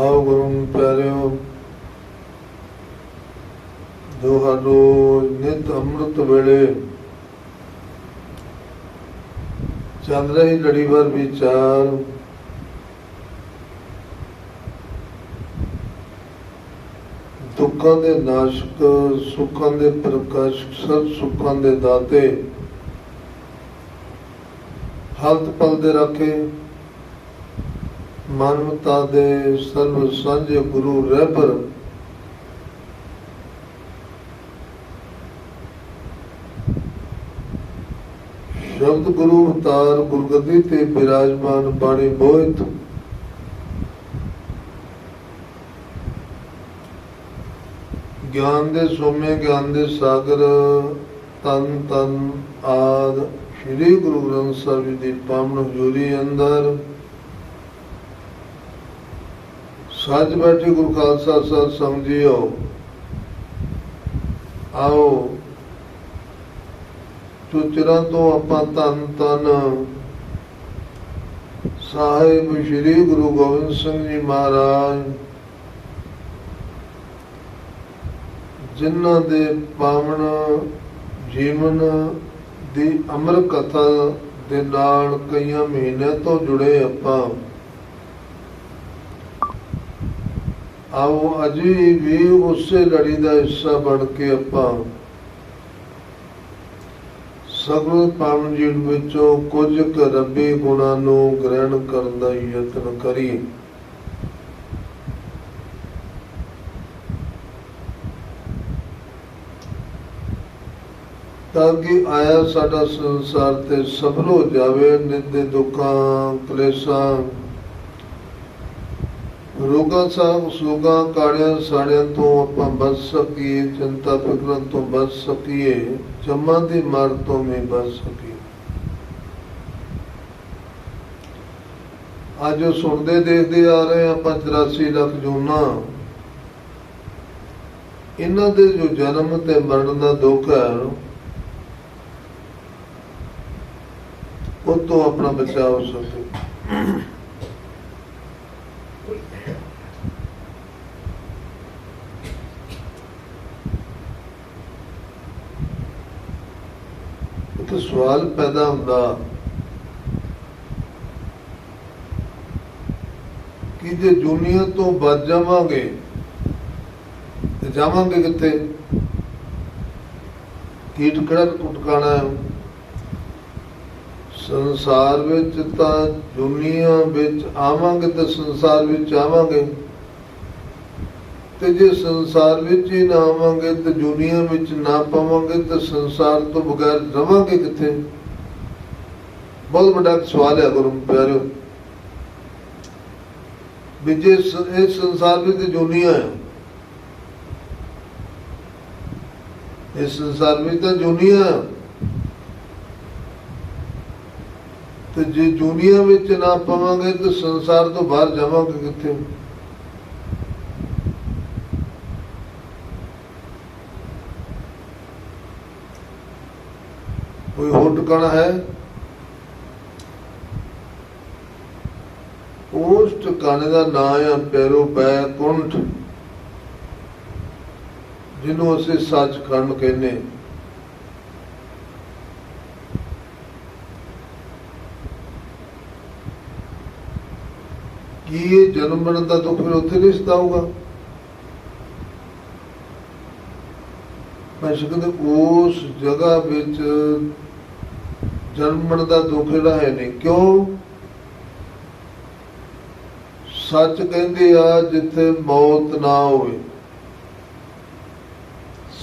ਆਓ ਗੁਰੂ ਪਿਆਰਿਓ ਜੋ ਹਰ ਨਿਤ ਅੰਮ੍ਰਿਤ ਵੇਲੇ। ਚੱਲ ਰਹੀ ਲੜੀਵਾਰ ਵਿਚਾਰ। ਦੁੱਖਾਂ ਦੇ ਨਾਸ਼ਕ, ਸੁੱਖਾਂ ਦੇ ਪ੍ਰਕਾਸ਼ਕ, ਸਭ ਸੁੱਖਾਂ ਦੇ ਦਾਤੇ। ਹਾਲਤ ਪਲ ਦੇ ਰੱਖੇ। ਮਾਨਵਤਾ ਦੇ ਸਰਬ ਸਾਂਝੇ ਗੁਰੂ ਰਹਿਬਰ ਸ਼ਬਦ ਗੁਰੂ ਅਵਤਾਰ ਗੁਰਗੱਦੀ ਤੇ ਬਿਰਾਜਮਾਨ ਬਾਣੀ ਮੋਹਿਤ ਗਿਆਨ ਦੇ ਸੋਮੇ, ਗਿਆਨ ਦੇ ਸਾਗਰ, ਤਨ ਤਨ ਆਦ, ਸ੍ਰੀ ਗੁਰੂ ਗ੍ਰੰਥ ਸਾਹਿਬ ਜੀ ਦੀ ਪਾਵਨ ਹਜ਼ੂਰੀ ਅੰਦਰ ਸੱਜ ਬੈਠੇ ਗੁਰੂ ਖਾਲਸਾ ਸਾਹਿਬ ਸਮਝਿਓ। ਆਓ, ਚੁਚਰਾਂ ਤੋਂ ਆਪਾਂ ਤਨ ਤਨ ਸਾਹਿਬ ਸ੍ਰੀ ਗੁਰੂ ਗੋਬਿੰਦ ਸਿੰਘ ਜੀ ਮਹਾਰਾਜ, ਜਿਨ੍ਹਾਂ ਦੇ ਪਾਵਨ ਜੀਵਨ ਦੀ ਅਮਰ ਕਥਾ ਦੇ ਨਾਲ ਕਈਆਂ ਮਹੀਨਿਆਂ ਤੋਂ ਜੁੜੇ ਆਪਾਂ। ਆਓ ਅਜੇ ਵੀ ਉਸੇ ਲੜੀ ਦਾ ਹਿੱਸਾ ਬਣ ਕੇ ਆਪਾਂ। ਸਗਲ ਪਾਵਨ ਜੀਵਨ ਵਿੱਚੋਂ ਕੁਝ ਕੁ ਰੱਬੀ ਗੁਣਾਂ ਨੂੰ ਗ੍ਰਹਿਣ ਕਰਨ ਦਾ ਯਤਨ ਕਰੀਏ। ਤਾਂ ਕਿ ਆਇਆ ਸਾਡਾ ਸੰਸਾਰ ਤੇ ਸਫਲ ਹੋ ਜਾਵੇ ਨਿੰਦੇ ਦੁੱਖਾਂ, ਕਲੇਸ਼ਾਂ ਰੋਗਾਂ ਸਾਹ ਸੋਗਾਂ ਕਾੜਿਆਂ ਸਾੜਿਆਂ ਤੋਂ ਆਪਾਂ ਬਚ ਸਕੀਏ, ਚਿੰਤਾ ਫਿਕਰਾਂ ਤੋਂ ਬਚ ਸਕੀਏ ਜਮਾਂ ਦੀ ਮਾਰ ਤੋਂ ਵੀ ਬਚ ਸਕੀਏ। ਅੱਜ ਉਹ ਸੁਣਦੇ ਦੇਖਦੇ ਆ ਰਹੇ ਆਪਾਂ 84 ਲੱਖ ਜੂਨਾ। ਇਹਨਾਂ ਦੇ ਜੋ ਜਨਮ ਤੇ ਮਰਨ ਦਾ ਦੁੱਖ ਹੈ, ਉਹ ਤੋਂ ਆਪਣਾ ਬਚਾਅ ਹੋ ਸਕੇ। ਸਵਾਲ ਪੈਦਾ ਹੁੰਦਾ ਕਿ ਜੇ ਦੁਨੀਆ ਤੋਂ ਬਚ ਜਾਵਾਂਗੇ, ਤੇ ਜਾਵਾਂਗੇ ਕਿੱਥੇ? ਕੀਟ ਕਿਹੜਾ ਟੁਟਕਾਣਾ ਸੰਸਾਰ ਵਿੱਚ ਤਾਂ ਦੁਨੀਆ ਵਿੱਚ ਆਵਾਂਗੇ ਤੇ ਸੰਸਾਰ ਵਿੱਚ ਆਵਾਂਗੇ ਤੇ ਜੇ ਸੰਸਾਰ ਵਿੱਚ ਹੀ ਨਾ ਆਵਾਂਗੇ ਤੇ ਦੁਨੀਆ ਵਿੱਚ ਨਾ ਪਾਵਾਂਗੇ ਤੇ ਸੰਸਾਰ ਤੋਂ ਬਗੈਰ ਰਵਾਂਗੇ ਕਿੱਥੇ? ਬਹੁਤ ਵੱਡਾ ਸਵਾਲ ਹੈ ਗੁਰੂ ਪਿਆਰਿਓ। ਵੀ ਜੇ ਇਹ ਸੰਸਾਰ ਵਿੱਚ ਤੇ ਦੁਨੀਆ ਹੈ ਇਸ ਸੰਸਾਰ ਵਿੱਚ ਤਾਂ ਦੁਨੀਆ ਤੇ ਜੇ ਦੁਨੀਆ ਵਿੱਚ ਨਾ ਪਾਵਾਂਗੇ ਤਾਂ ਸੰਸਾਰ ਤੋਂ ਬਾਹਰ ਜਾਵਾਂਗੇ ਕਿੱਥੇ ਕੋਈ ਹੋਰ ਟਿਕਾਣਾ ਹੈ। ਉਸ ਟਿਕਾਣੇ ਦਾ ਨਾਮ ਹੈ ਪੈਰੋ ਪੈ ਕੁੰਠ, ਜਿਹਨੂੰ ਅਸੀਂ ਸੱਚਖੰਡ ਕਹਿੰਦੇ ਕੀ ਇਹ ਜਨਮ ਮਰਨ ਦਾ ਦੁੱਖ ਫਿਰ ਉੱਥੇ ਨਹੀਂ ਸਤਾਊਗਾ? ਮੈਂ ਸ਼ਕਦ ਉਸ ਜਗ੍ਹਾ ਵਿੱਚ ਜਨਮ ਮਰਨ ਦਾ ਦੁੱਖ ਜਿਹੜਾ ਹੈ ਨਹੀਂ। ਕਿਉਂ? ਸੱਚ ਕਹਿੰਦੇ ਆ, ਜਿੱਥੇ ਮੌਤ ਨਾ ਹੋਵੇ,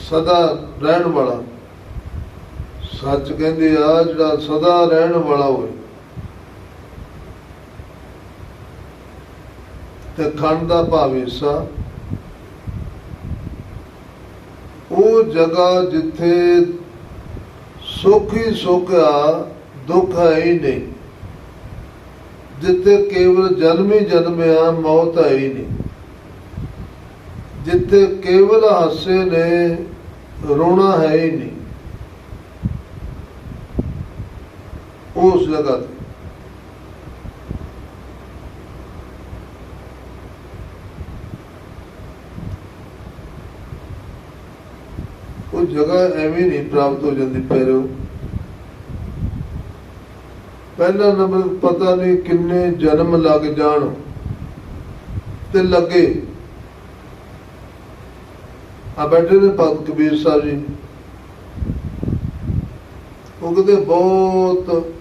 ਸਦਾ ਰਹਿਣ ਵਾਲਾ। ਸੱਚ ਕਹਿੰਦੇ ਆ, ਜਿਹੜਾ ਸਦਾ ਰਹਿਣ ਵਾਲਾ ਹੋਵੇ, ਤੇ ਖੰਡ ਦਾ ਭਾਵ ਹਿੱਸਾ, ਉਹ ਜਗ੍ਹਾ ਜਿੱਥੇ ਸੁੱਖ ਹੀ ਸੁੱਖ ਆ ਦੁੱਖ ਹੈ ਹੀ ਨਹੀਂ, ਜਿੱਥੇ ਕੇਵਲ ਜਨਮ ਹੀ ਜਨਮ ਆ ਮੌਤ ਹੈ ਹੀ ਨਹੀਂ। ਜਿੱਥੇ ਕੇਵਲ ਹਾਸੇ ਨੇ ਰੋਣਾ ਹੈ ਹੀ ਨਹੀਂ। ਉਸ ਜਗ੍ਹਾ ਤੇ ਜਗ੍ਹਾ ਐਵੇਂ ਨਹੀਂ ਪ੍ਰਾਪਤ ਹੋ ਜਾਂਦੀ, ਪੈਰੋ। ਪਹਿਲਾ ਨੰਬਰ ਪਤਾ ਨਹੀਂ ਕਿੰਨੇ ਜਨਮ ਲੱਗ ਜਾਣ ਤੇ ਲੱਗੇ। ਆ ਬੈਠੇ ਨੇ ਭਗਤ ਕਬੀਰ ਸਾਹਿਬ ਜੀ। ਉਹ ਕਹਿੰਦੇ, ਬਹੁਤ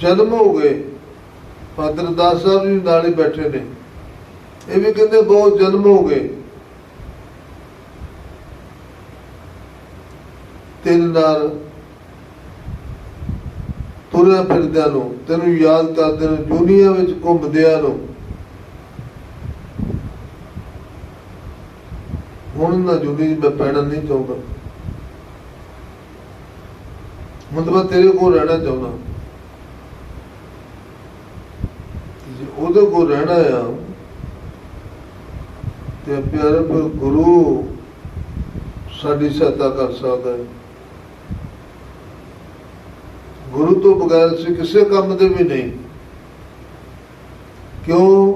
ਜਨਮ ਹੋ ਗਏ। ਫਾਦਰ ਦਾਸ ਸਾਹਿਬ ਜੀ ਨਾਲ ਹੀ ਬੈਠੇ ਨੇ। ਇਹ ਵੀ ਕਹਿੰਦੇ, ਬਹੁਤ ਜਨਮ ਹੋ ਗਏ। ਤਿੰਨ ਨਾਲ ਤੁਰਿਆ ਫਿਰਦਿਆਂ ਨੂੰ, ਤੈਨੂੰ ਯਾਦ ਕਰਦੇ ਨੂੰ, ਦੁਨੀਆ ਵਿੱਚ ਘੁੰਮਦਿਆਂ ਨੂੰ। ਹੁਣ ਨਾ ਜੁਨੀ ਮੈਂ ਪੈਣਾ ਨਹੀਂ ਚਾਹੁੰਦਾ। ਮਤਲਬ ਤੇਰੇ ਕੋਲ ਰਹਿਣਾ ਚਾਹੁੰਦਾ। ਜੇ ਉਹਦੇ ਕੋਲ ਰਹਿਣਾ ਆ, ਤੇ ਪਿਆਰੇ ਪਰ ਗੁਰੂ ਸਾਡੀ ਸਹਾਇਤਾ ਕਰ ਸਕਦਾ ਹੈ। ਗੁਰੂ ਤੋਂ ਬਗੈਰ ਅਸੀਂ ਕਿਸੇ ਕੰਮ ਦੇ ਵੀ ਨਹੀਂ। ਕਿਉਂ?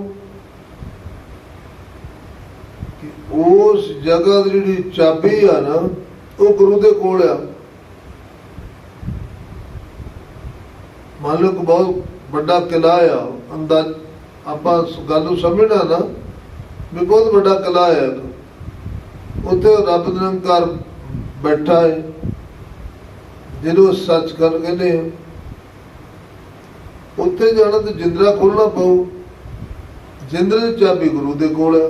ਕਿ ਉਸ ਜਗ੍ਹਾ ਦੀ ਜਿਹੜੀ ਚਾਬੀ ਆ ਨਾ, ਉਹ ਗੁਰੂ ਦੇ ਕੋਲ ਆ। ਮੰਨ ਲਓ ਕਿ ਬਹੁਤ ਵੱਡਾ ਕਿਲਾ ਆ, ਅੰਦਾਜ਼ ਆਪਾਂ ਗੱਲ ਨੂੰ ਸਮਝਣਾ ਨਾ, ਵੀ ਬਹੁਤ ਵੱਡਾ ਕਿਲਾ ਹੈ ਉੱਥੇ ਰੱਬ ਨਿਰੰਕਾਰ ਬੈਠਾ ਹੈ ਜਿਹਨੂੰ ਸੱਚ ਕਰ ਕਹਿੰਦੇ ਆ, ਉੱਥੇ ਜਾਣਾ ਤੇ ਜਿੰਦਰਾ ਖੋਲਣਾ ਪਊ। ਜਿੰਦਰੇ ਦੀ ਚਾਬੀ ਗੁਰੂ ਦੇ ਕੋਲ ਹੈ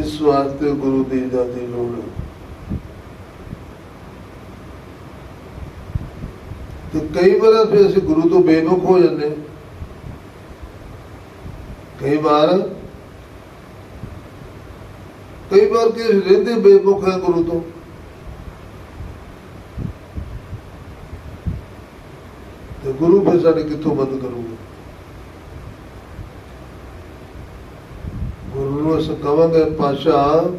ਇਸ ਵਾਸਤੇ ਗੁਰੂ ਦੀ ਦਾਦੀ ਲੋੜ ਹੈ ਤੇ ਕਈ ਵਾਰ ਫਿਰ ਅਸੀਂ ਗੁਰੂ ਤੋਂ ਬੇਮੁਖ ਹੋ ਜਾਂਦੇ ਹਾਂ। ਕਈ ਵਾਰ ਕਈ ਵਾਰ ਕਿ ਰਹਿੰਦੇ ਬੇਮੁਖ ਹੈ ਗੁਰੂ ਤੋਂ। ਤੇ ਗੁਰੂ ਫਿਰ ਸਾਡੇ ਕਿੱਥੋਂ ਬੰਦ ਕਰੂਗਾ? ਗੁਰੂ ਨੂੰ ਅਸੀਂ ਕਵਾਂਗੇ ਪਾਸ਼ਾ,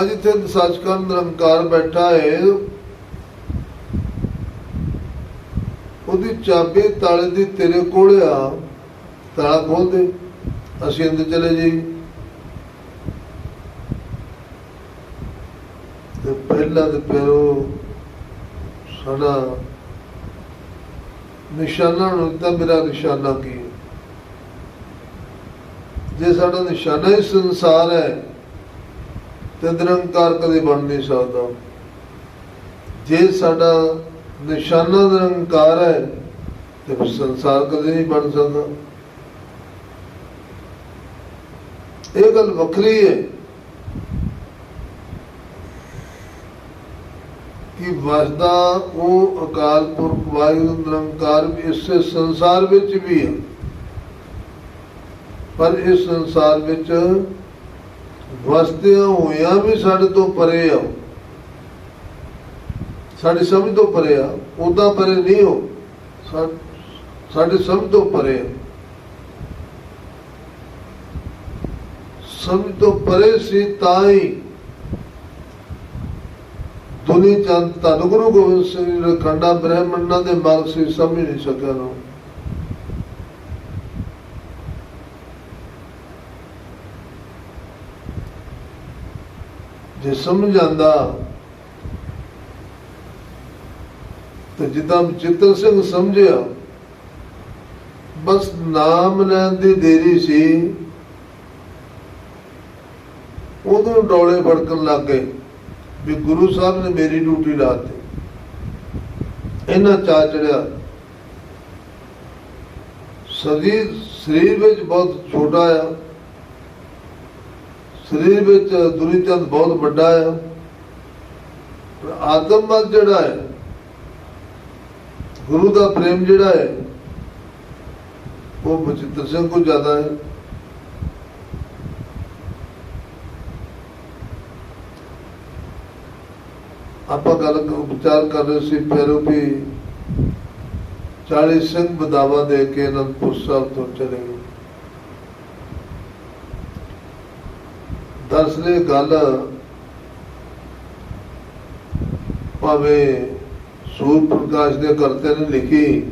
ਅੱਜ ਇੱਥੇ ਸੱਚਖੰਡ ਨਿਰੰਕਾਰ ਬੈਠਾ ਹੈ ਉਹਦੀ ਚਾਬੀ ਤਾਲੇ ਦੀ ਤੇਰੇ ਕੋਲ ਆ। ਤਾਲਾ ਖੋਲ ਦੇ। ਅਸੀਂ ਅੰਦਰ ਚਲੇ ਜਾਈ ਤੇ ਪਹਿਲਾ ਤੇ ਪਿਆਰੋ, ਸਾਡਾ ਨਿਸ਼ਾਨਾ ਨੂੰ ਤਾਂ ਮੇਰਾ ਨਿਸ਼ਾਨਾ ਕੀ ਹੈ? ਜੇ ਸਾਡਾ ਨਿਸ਼ਾਨਾ ਹੀ ਸੰਸਾਰ ਹੈ, ਤੇ ਨਿਰੰਕਾਰ ਕਦੇ ਬਣ ਨਹੀਂ ਸਕਦਾ। ਜੇ ਸਾਡਾ ਨਿਸ਼ਾਨਾ ਨਿਰੰਕਾਰ ਹੈ, ਤੇ ਫਿਰ ਸੰਸਾਰ ਕਦੇ ਨਹੀਂ ਬਣ ਸਕਦਾ। ਇਹ ਗੱਲ ਵੱਖਰੀ ਹੈ। ਕਿ ਵਸਦਾ ਉਹ ਅਕਾਲ ਪੁਰਖ ਵਾਹਿਗੁਰੂ ਨਿਰੰਕਾਰ ਵੀ ਇਸੇ ਸੰਸਾਰ ਵਿੱਚ ਵੀ ਹੈ ਪਰ ਇਸ ਸੰਸਾਰ ਵਿੱਚ ਵਸਦਿਆਂ ਹੋਇਆਂ ਵੀ ਸਾਡੇ ਤੋਂ ਪਰੇ ਆ। ਸਾਡੀ ਸਮਝ ਤੋਂ ਪਰੇ ਆ। ਉਦਾਂ ਪਰੇ ਨਹੀਂ ਹੋ। ਸਾ- ਸਾਡੇ ਸਮਝ ਤੋਂ ਪਰੇ ਆ। ਸਮਝ ਤੋਂ ਪਰੇ ਸੀ ਤਾਂ ਹੀ ਦੁਨੀ ਚੰਦ ਧੰਨ ਗੁਰੂ ਗੋਬਿੰਦ ਸਿੰਘ ਜੀ ਦੇ ਖੰਡਾ ਦੇ ਮਾਰਗ ਸੀ, ਸਮਝ ਨਹੀਂ ਸਕਿਆ ਨਾ ਜੇ ਸਮਝ ਆਂਦਾ ਤੇ ਜਿੱਦਾਂ ਚਿੱਤਰ ਸਿੰਘ ਸਮਝਿਆ, ਬਸ ਨਾਮ ਲੈਣ ਦੀ ਦੇਰੀ ਸੀ, ਉਦੋਂ ਡੋਲੇ ਫੜਕਣ ਲੱਗ ਗਏ। ਵੀ ਗੁਰੂ ਸਾਹਿਬ ਨੇ ਮੇਰੀ ਡਿਊਟੀ ਲਾਤੀ ਇਹਨਾਂ ਚਾ ਚੜਿਆ। ਸਰੀਰ ਸਰੀਰ ਵਿੱਚ ਬਹੁਤ ਛੋਟਾ ਆ। ਸਰੀਰ ਵਿੱਚ ਦੁਨੀ ਚੰਦ ਬਹੁਤ ਵੱਡਾ ਆ। ਪਰ ਆਤਮਮਤ ਜਿਹੜਾ ਹੈ, ਗੁਰੂ ਦਾ ਪ੍ਰੇਮ ਜਿਹੜਾ ਹੈ, ਉਹ ਬਚਿੱਤਰ ਸਿੰਘ ਕੋਲ ਜ਼ਿਆਦਾ ਹੈ। ਆਪਾਂ ਗੱਲ ਕ- ਵਿਚਾਰ ਕਰ ਰਹੇ ਸੀ ਫਿਰ ਵੀ 40 ਸਿੰਘ ਬਦਾਵਾ ਦੇ ਕੇ ਅਨੰਦਪੁਰ ਸਾਹਿਬ ਤੋਂ ਚਲੇ ਗਏ। ਦਰਸਲੇ ਗੱਲ ਭਾਵੇਂ ਸੂਰ ਪ੍ਰਕਾਸ਼ ਦੇ ਕਰਤੇ ਨੇ ਲਿਖੀ।